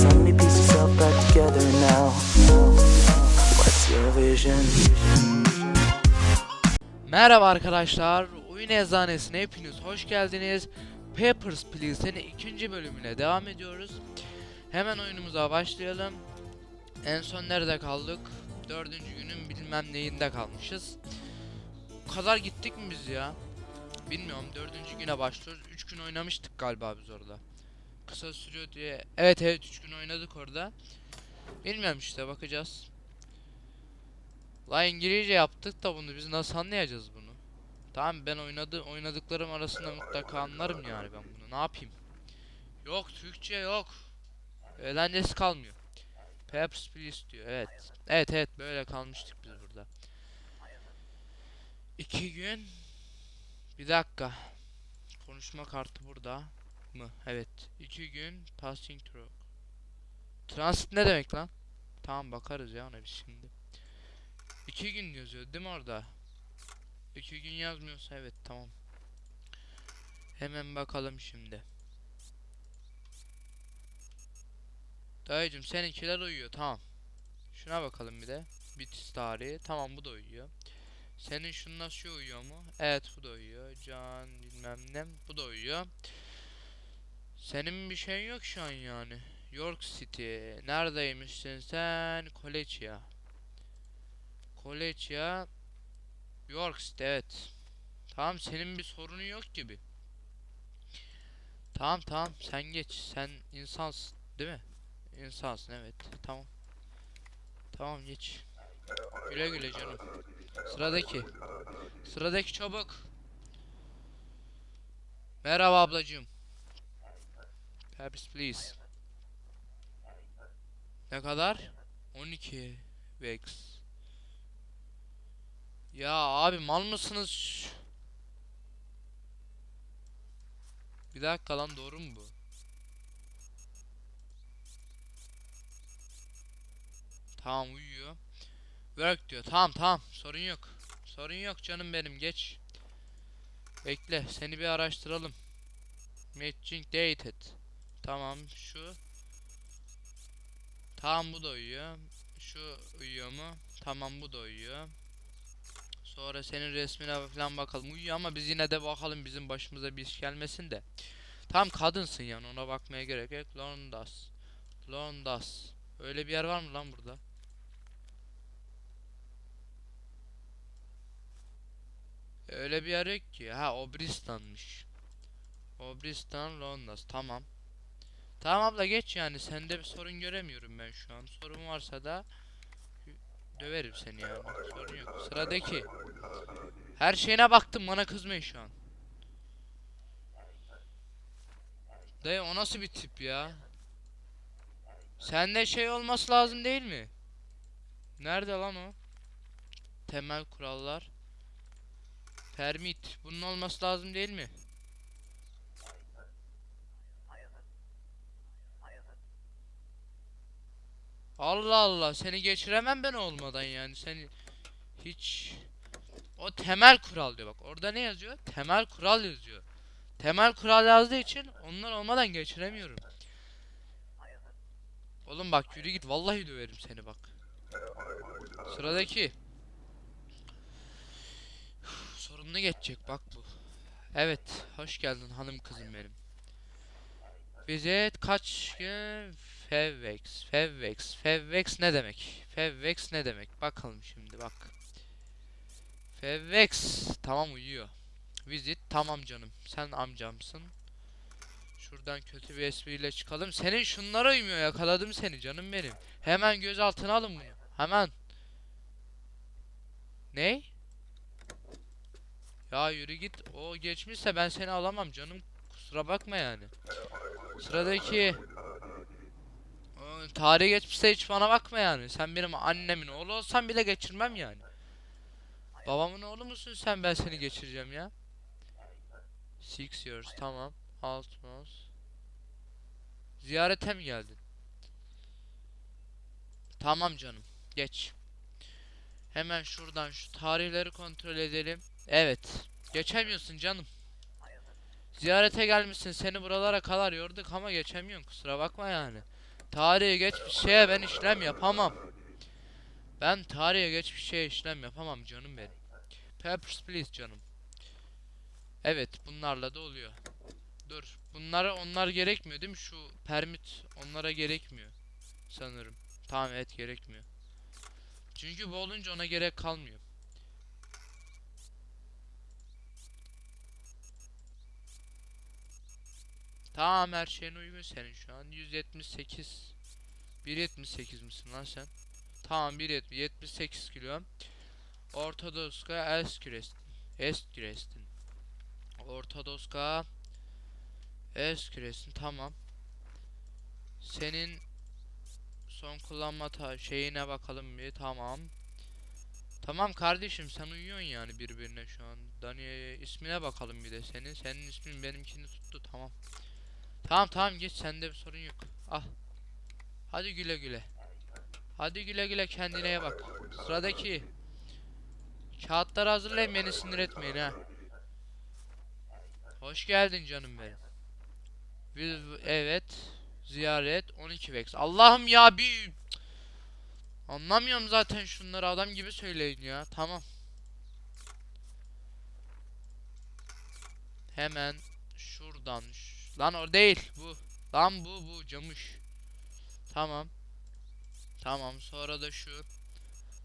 Suddenly piece? Merhaba arkadaşlar, Oyun Eczanesine hepiniz hoş geldiniz. Papers, Please'in ikinci bölümüne devam ediyoruz. Hemen oyunumuza başlayalım. En son nerede kaldık? Dördüncü günün bilmem neyinde kalmışız. Bu kadar gittik mi biz ya? Bilmiyorum, dördüncü güne başlıyoruz. Üç gün oynamıştık galiba biz orada. Kısa sürüyor diye. Evet evet, üç gün oynadık orada. Bilmiyorum işte, bakacağız. La İngilizce yaptık da bunu biz nasıl anlayacağız bunu? Tamam ben oynadı oynadıklarım arasında mutlaka anlarım yani ben bunu. Ne yapayım? Yok Türkçe yok. Eğlencesi kalmıyor. Papers please diyor. Evet. Evet evet böyle kalmıştık biz burada. İki gün. Bir dakika. Konuşma kartı burada mı? Evet. İki gün passing through. Transit ne demek lan? Tamam bakarız ya ona biz şimdi. İki gün yazıyor değil mi orada? İki gün yazmıyorsa evet tamam. Hemen bakalım şimdi. Dayıcım seninkiler uyuyor tamam. Şuna bakalım bir de. Bitiş tarihi tamam bu da uyuyor. Senin şunlar şu uyuyor mu? Evet bu da uyuyor. Can bilmem ne bu da uyuyor. Senin bir şey yok şu an yani. York City. Neredeymişsin sen? College ya. College ya. York City evet. Tamam senin bir sorunun yok gibi. Tamam tamam sen geç. Sen insansın değil mi? İnsansın evet. Tamam. Tamam geç. Güle güle canım. Sıradaki. Sıradaki çabuk. Merhaba ablacığım. Papers please. Ne kadar? 12 Vex. Ya abi mal mısınız? Bir dakika lan doğru mu bu? Tamam uyuyor. Work diyor. Tamam tamam sorun yok. Sorun yok canım benim geç. Bekle seni bir araştıralım. Matching dated. Tamam şu. Tamam bu da uyuyor. Şu uyuyor mu? Tamam bu da uyuyor. Sonra senin resmine falan bakalım. Uyuyor ama biz yine de bakalım bizim başımıza bir iş gelmesin de. Tam kadınsın yani ona bakmaya gerek yok. Londas. Londas. Öyle bir yer var mı lan burada? Öyle bir yer yok ki. Ha Obristan'mış. Obristan Londas. Tamam. Tamam abla geç yani. Sende bir sorun göremiyorum ben şu an. Sorun varsa da döverim seni yani. Sorun yok. Sıradaki. Her şeyine baktım bana kızmayın şu an. Dayı o nasıl bir tip ya? Sende şey olması lazım değil mi? Nerede lan o? Temel kurallar. Permit. Bunun olması lazım değil mi? Allah Allah seni geçiremem ben olmadan yani. Seni hiç o temel kural diyor. Bak orada ne yazıyor? Temel kural yazıyor. Temel kural yazdığı için onlar olmadan geçiremiyorum. Oğlum bak yürü git. Vallahi döverim seni bak. Sıradaki. Sorunlu geçecek bak bu. Evet hoş geldin hanım kızım benim. Vizet kaç gün Fevvex, Fevvex, Fevvex ne demek? Fevvex ne demek? Bakalım şimdi bak. Fevvex tamam uyuyor. Visit tamam canım. Sen amcamsın. Şuradan kötü bir espriyle çıkalım. Senin şunlara uymuyor yakaladım seni canım benim. Hemen gözaltına alın bunu. Hemen. Ne? Ya yürü git. O geçmişse ben seni alamam canım. Kusura bakma yani. Sıradaki. Aa, Tarih geçmişse hiç bana bakma yani. Sen benim annemin oğlu olsan bile geçirmem yani. Babamın oğlu musun sen ben seni geçireceğim ya. Six years tamam. Altmos. Ziyarete mi geldin? Tamam canım. Geç. Hemen şuradan şu tarihleri kontrol edelim. Evet. Geçemiyorsun canım. Ziyarete gelmişsin seni buralara kadar yorduk ama geçemiyorsun kusura bakma yani. Tarihe geçmiş şeye ben işlem yapamam. Ben tarihe geçmiş şeye işlem yapamam canım benim. Papers please canım. Evet bunlarla da oluyor. Dur. Bunlara onlar gerekmiyor değil mi? Şu permit onlara gerekmiyor. Sanırım. Tamam evet gerekmiyor. Çünkü bu olunca ona gerek kalmıyor. Tamam her şeyin uygun senin şu an. 178 1.78 misin lan sen? Tamam 1.70 78 kilo. Ortodoska Eskürestin. Eskürestin. Ortodoska Eskürestin tamam. Senin son kullanma ta şeyine bakalım bir tamam. Tamam kardeşim sen uyuyorsun yani birbirine şu an. Dani ismine bakalım bir de senin. Senin ismin benimkini tuttu tamam. Tamam tamam geç sende bir sorun yok. Al. Hadi güle güle. Hadi güle güle kendine bak. Sıradaki. Kağıtları hazırlayın beni sinir etmeyin ha. Hoş geldin canım benim. Biz evet ziyaret 12 vex. Allah'ım ya bir Anlamıyorum zaten şunları adam gibi söyleyin ya. Tamam. Hemen şuradan. Lan o değil bu. Lan bu bu camış. Tamam. Tamam sonra da şu.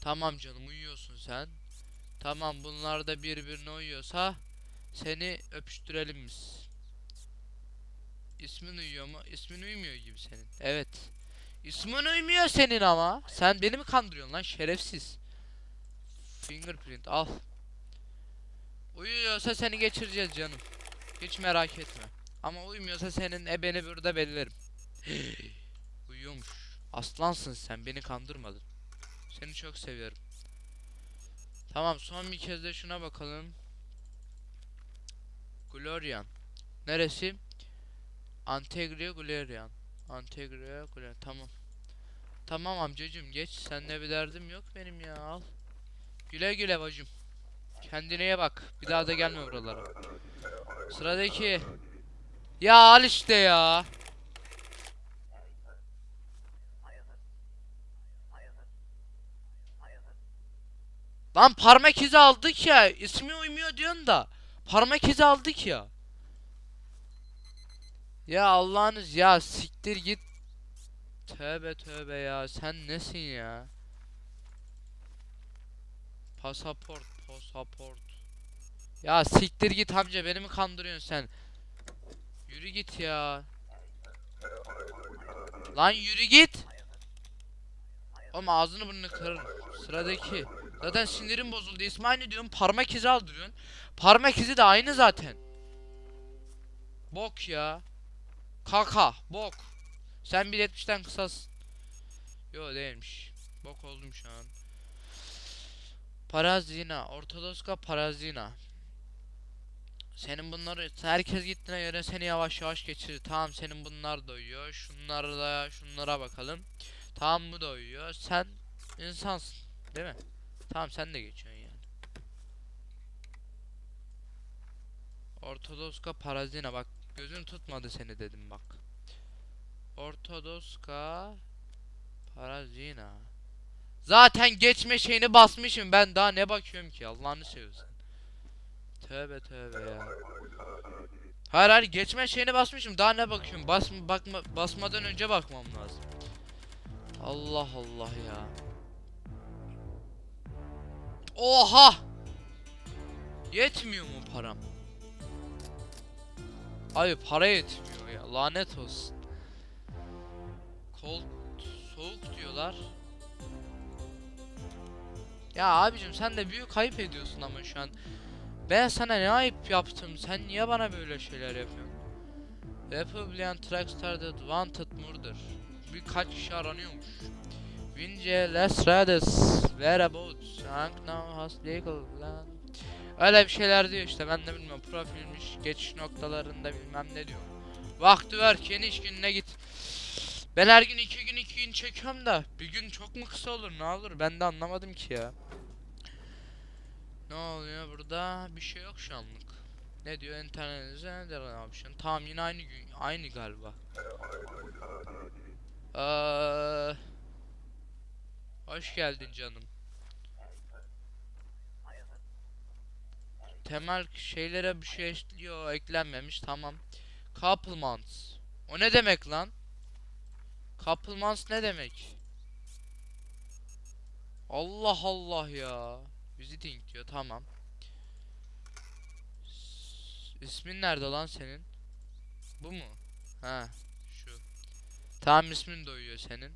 Tamam canım uyuyorsun sen. Tamam bunlar da birbirine uyuyorsa seni öpüştürelim biz. İsmin uyuyor mu? İsmin uymuyor gibi senin. Evet. İsmin uymuyor senin ama. Sen beni mi kandırıyorsun lan şerefsiz. Fingerprint al. Uyuyorsa seni geçireceğiz canım. Hiç merak etme. Ama uymuyorsa senin ebeni burada bellerim. Uyuyormuş. Aslansın sen beni kandırmadın. Seni çok seviyorum. Tamam son bir kez de şuna bakalım. Glorian. Neresi? Antegria Glorian. Antegria Glorian. Tamam. Tamam amcacım geç. Seninle bir derdim yok benim ya al. Güle güle bacım. Kendine bak. Bir daha da gelme buralara. Sıradaki. Ya al işte ya. Lan parmak izi aldık ya. İsmi uymuyor diyorsun da. Parmak izi aldık ya. Ya Allah'ınız ya siktir git. Tövbe tövbe ya. Sen nesin ya? Pasaport, pasaport. Ya siktir git amca beni mi kandırıyorsun sen? Yürü git ya. Lan yürü git. Oğlum ağzını burnunu kırarım. Sıradaki. Zaten sinirim bozuldu. İsmi aynı diyorum. Parmak izi aldırıyorsun. Parmak izi de aynı zaten. Bok ya. Kaka. Bok. Sen 1.70'ten kısasın. Yo değilmiş. Bok oldum şu an. Parazina. Ortodoska parazina. Senin bunları herkes gittiğine göre seni yavaş yavaş geçirir. Tamam senin bunlar da uyuyor. Şunlara da şunlara bakalım. Tamam bu da uyuyor. Sen insansın. Değil mi? Tamam sen de geçiyorsun yani. Ortodoska parazina bak gözün tutmadı seni dedim bak. Ortodoska parazina. Zaten geçme şeyini basmışım ben daha ne bakıyorum ki Allah'ını seviyorsun. Tövbe tövbe ya. Hayır hayır geçme şeyini basmışım daha ne bakıyorum bas bakma basmadan önce bakmam lazım. Allah Allah ya. Oha! Yetmiyor mu param? Abi para yetmiyor ya lanet olsun. Cold soğuk diyorlar. Ya abicim sen de büyük ayıp ediyorsun ama şu an. Ben sana ne ayıp yaptım? Sen niye bana böyle şeyler yapıyorsun? Republican Track started wanted murder. Birkaç kişi aranıyormuş. Vince Lestrades whereabouts Hank now has legal land. Öyle bir şeyler diyor işte ben de bilmiyorum profilmiş geçiş noktalarında bilmem ne diyor. Vakti ver geniş gününe git. Ben her gün iki gün iki gün çekiyorum da bir gün çok mu kısa olur ne olur ben de anlamadım ki ya. Ne oluyor burada? Bir şey yok şu anlık. Ne diyor internetinize ne option? Tamam yine aynı gün aynı galiba. Aa, hoş geldin canım. Temel şeylere bir şey ekliyor, eklenmemiş. Tamam. Couple. O ne demek lan? Couple ne demek? Allah Allah ya. Visiting diyor. Tamam. İsmin nerede lan senin? Bu mu? Ha, şu. Tamam ismin de uyuyor senin.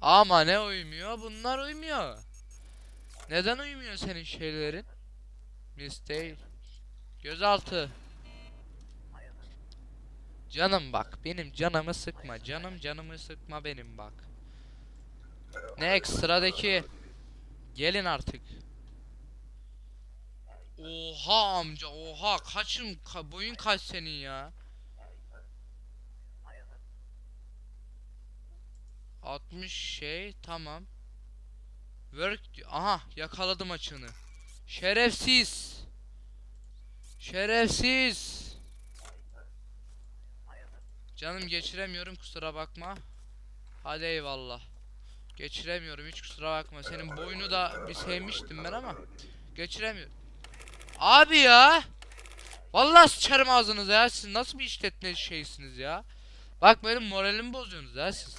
Ama ne uymuyor? Bunlar uymuyor. Neden uymuyor senin şeylerin? Değil. Gözaltı. Canım bak benim canımı sıkma. Canım canımı sıkma benim bak. Next sıradaki. Gelin artık. Oha amca oha kaçın ka- boyun kaç senin ya? 60 şey tamam. Work. Aha yakaladım açığını. Şerefsiz. Şerefsiz. Canım geçiremiyorum kusura bakma. Hadi eyvallah. Geçiremiyorum hiç kusura bakma. Senin boynu da bir sevmiştim ben ama geçiremiyorum. Abi ya. Vallahi sıçarım ağzınıza ya. Siz nasıl bir işletme şeysiniz ya? Bak benim moralimi bozuyorsunuz ya siz.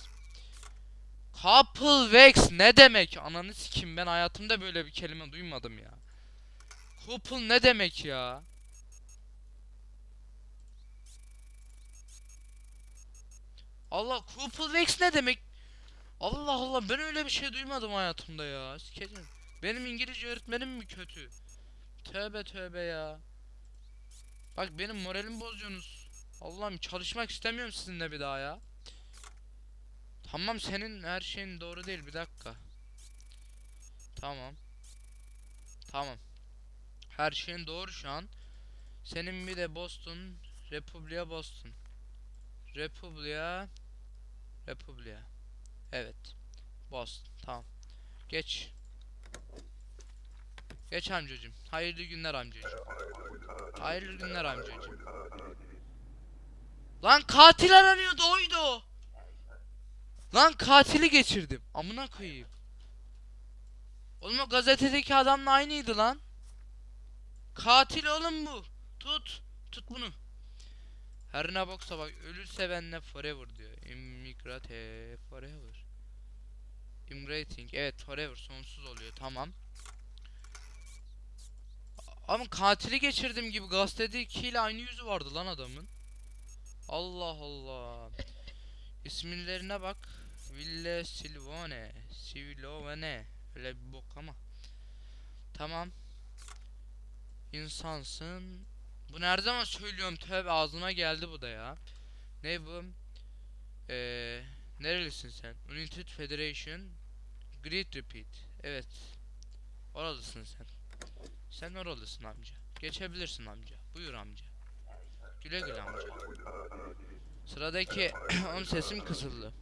Couple Vex ne demek? Ananı sikim ben hayatımda böyle bir kelime duymadım ya. Couple ne demek ya? Allah Couple Vex ne demek? Allah Allah ben öyle bir şey duymadım hayatımda ya. Sikeceğim. Benim İngilizce öğretmenim mi kötü? Tövbe tövbe ya. Bak benim moralimi bozuyorsunuz. Allah'ım çalışmak istemiyorum sizinle bir daha ya. Tamam senin her şeyin doğru değil bir dakika. Tamam. Tamam. Her şeyin doğru şu an. Senin bir de Boston, Republia Boston. Republia Republia. Evet. Boston. Tamam. Geç. Geç amcacım. Hayırlı günler amcacım. Hayırlı günler amcacım. Lan katil aranıyordu oydu o. Lan katili geçirdim. Amına koyayım. Oğlum o gazetedeki adamla aynıydı lan. Katil oğlum bu. Tut. Tut bunu. Her ne boksa bak ölürse benle forever diyor. Immigrate forever. Immigrating evet forever sonsuz oluyor tamam. Ama katili geçirdim gibi gazetedekiyle aynı yüzü vardı lan adamın. Allah Allah. İsimlerine bak. Ville Silvone. Silvone. Öyle bir bok ama. Tamam. İnsansın. Bu nerede zaman söylüyorum tövbe ağzıma geldi bu da ya. Ne bu? Eee nerelisin sen? United Federation Great Repeat. Evet. Oralısın sen. Sen oralısın amca. Geçebilirsin amca. Buyur amca. Güle güle amca. Sıradaki onun sesim kısıldı.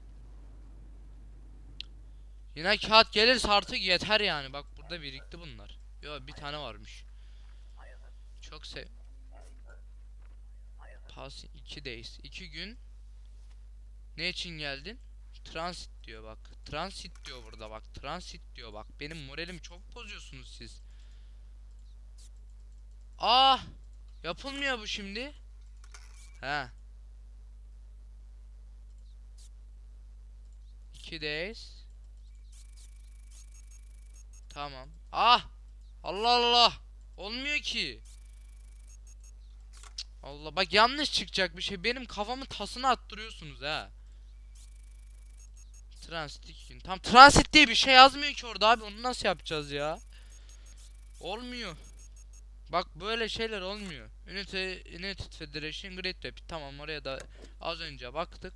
Yine kağıt gelirse artık yeter yani. Bak burada birikti bunlar. Yo bir tane varmış. Çok sev. Pas 2 days. 2 gün. Ne için geldin? Transit diyor bak. Transit diyor burada bak. Transit diyor bak. Benim moralim çok bozuyorsunuz siz. Aa! Yapılmıyor bu şimdi. He. 2 days. Tamam. Ah! Allah Allah! Olmuyor ki. Allah bak yanlış çıkacak bir şey. Benim kafamı tasına attırıyorsunuz ha. Transit iki. Tam transit diye bir şey yazmıyor ki orada abi. Onu nasıl yapacağız ya? Olmuyor. Bak böyle şeyler olmuyor. Unity, United Federation Great Rapid. Tamam oraya da az önce baktık.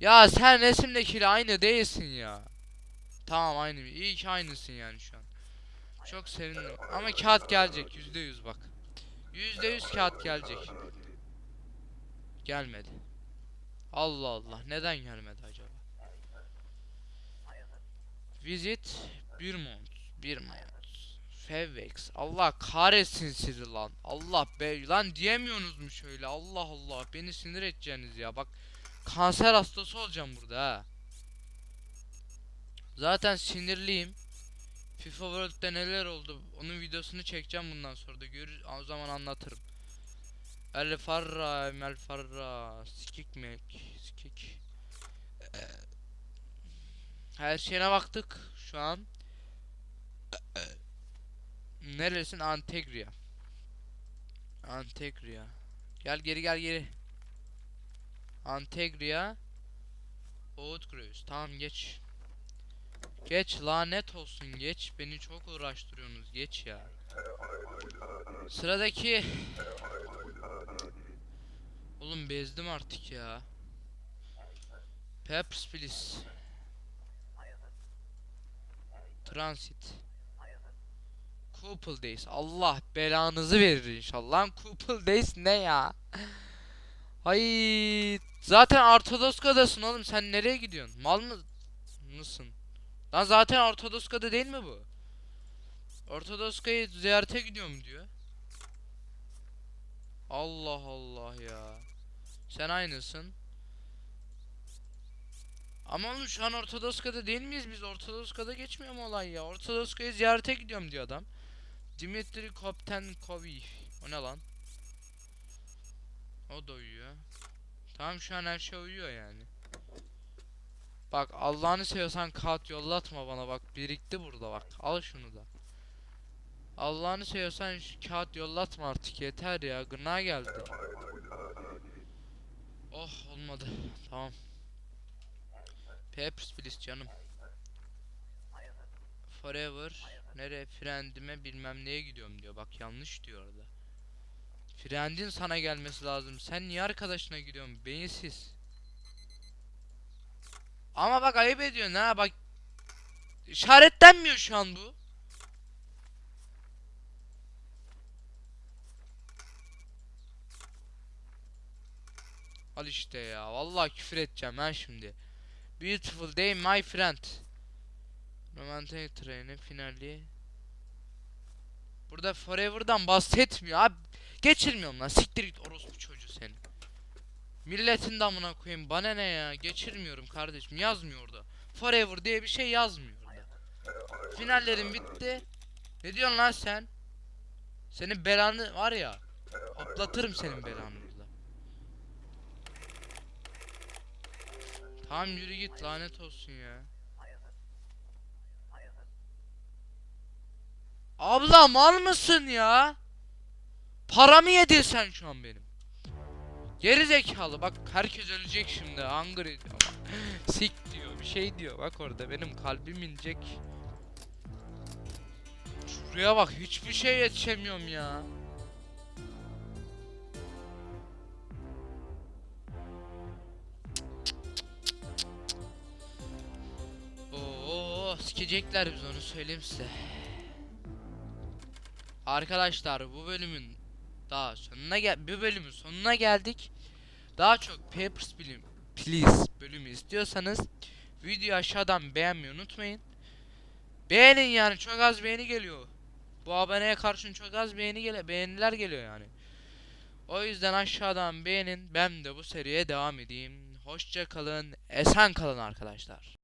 Ya sen resimdekiyle aynı değilsin ya. Tamam aynı. İyi ki aynısın yani şu an. Çok sevindim. Ama kağıt gelecek yüzde yüz bak. Yüzde yüz kağıt gelecek. Gelmedi. Allah Allah. Neden gelmedi acaba? Visit bir mont. Favvex. Allah kahretsin sizi lan. Allah be lan diyemiyorsunuz mu şöyle? Allah Allah beni sinir edeceğiniz ya. Bak kanser hastası olacağım burada ha. Zaten sinirliyim. FIFA World'de neler oldu onun videosunu çekeceğim bundan sonra da görür o zaman anlatırım. El Farra, Mel Farra, Skik Mek, Skik. Her şeyine baktık şu an. Neresin? Antegria. Antegria. Gel geri gel geri. Antegria. Outgrowers. Tamam geç. Geç lanet olsun geç. Beni çok uğraştırıyorsunuz geç ya. Sıradaki. Oğlum bezdim artık ya. Peppers please. Transit. Couple Days. Allah belanızı verir inşallah. Couple Days ne ya? Ay zaten Ortodoska'dasın oğlum. Sen nereye gidiyorsun? Mal mı mısın? Lan zaten Ortodoska'da değil mi bu? Ortodoska'yı ziyarete gidiyorum diyor. Allah Allah ya. Sen aynısın. Ama oğlum şu an Ortodoska'da değil miyiz biz? Ortodoska'da geçmiyor mu olay ya? Ortodoska'yı ziyarete gidiyorum diyor adam. Dimitri Koptenkovic. O ne lan? O da uyuyor. Tamam şu an her şey uyuyor yani. Bak Allah'ını seviyorsan kağıt yollatma bana bak birikti burada bak. Al şunu da. Allah'ını seviyorsan şu kağıt yollatma artık yeter ya. Gına geldi. Oh olmadı. Tamam. Peppers please canım. Forever. Nereye? Friendime bilmem neye gidiyorum diyor. Bak yanlış diyor orada. Friendin sana gelmesi lazım. Sen niye arkadaşına gidiyorsun? Beyinsiz. Ama bak ayıp ediyorsun ha bak. İşaretlenmiyor şu an bu. Al işte ya. Vallahi küfür edeceğim ben şimdi. Beautiful day my friend. Romantic train'in finali. Burada Forever'dan bahsetmiyor abi. Geçirmiyorum lan. Siktir git orospu çocuğu seni. Milletin damına koyayım. Bana ne ya? Geçirmiyorum kardeşim. Yazmıyor orada. Forever diye bir şey yazmıyor orada. Finallerin bitti. Ne diyorsun lan sen? Senin belanı var ya. Atlatırım senin belanı burada. Tamam yürü git lanet olsun ya. Abla mal mısın ya? Paramı yedin sen şu an benim. Geri zekalı bak herkes ölecek şimdi hungry diyor bak. Sik diyor bir şey diyor bak orada benim kalbim inecek. Şuraya bak hiçbir şey yetişemiyorum ya. Oo sikecekler biz onu söyleyeyim size. Arkadaşlar bu bölümün daha sonuna gel bu bölümün sonuna geldik. Daha çok Papers Bilim Please bölümü istiyorsanız videoyu aşağıdan beğenmeyi unutmayın. Beğenin yani çok az beğeni geliyor. Bu aboneye karşın çok az beğeni gele beğeniler geliyor yani. O yüzden aşağıdan beğenin. Ben de bu seriye devam edeyim. Hoşça kalın. Esen kalın arkadaşlar.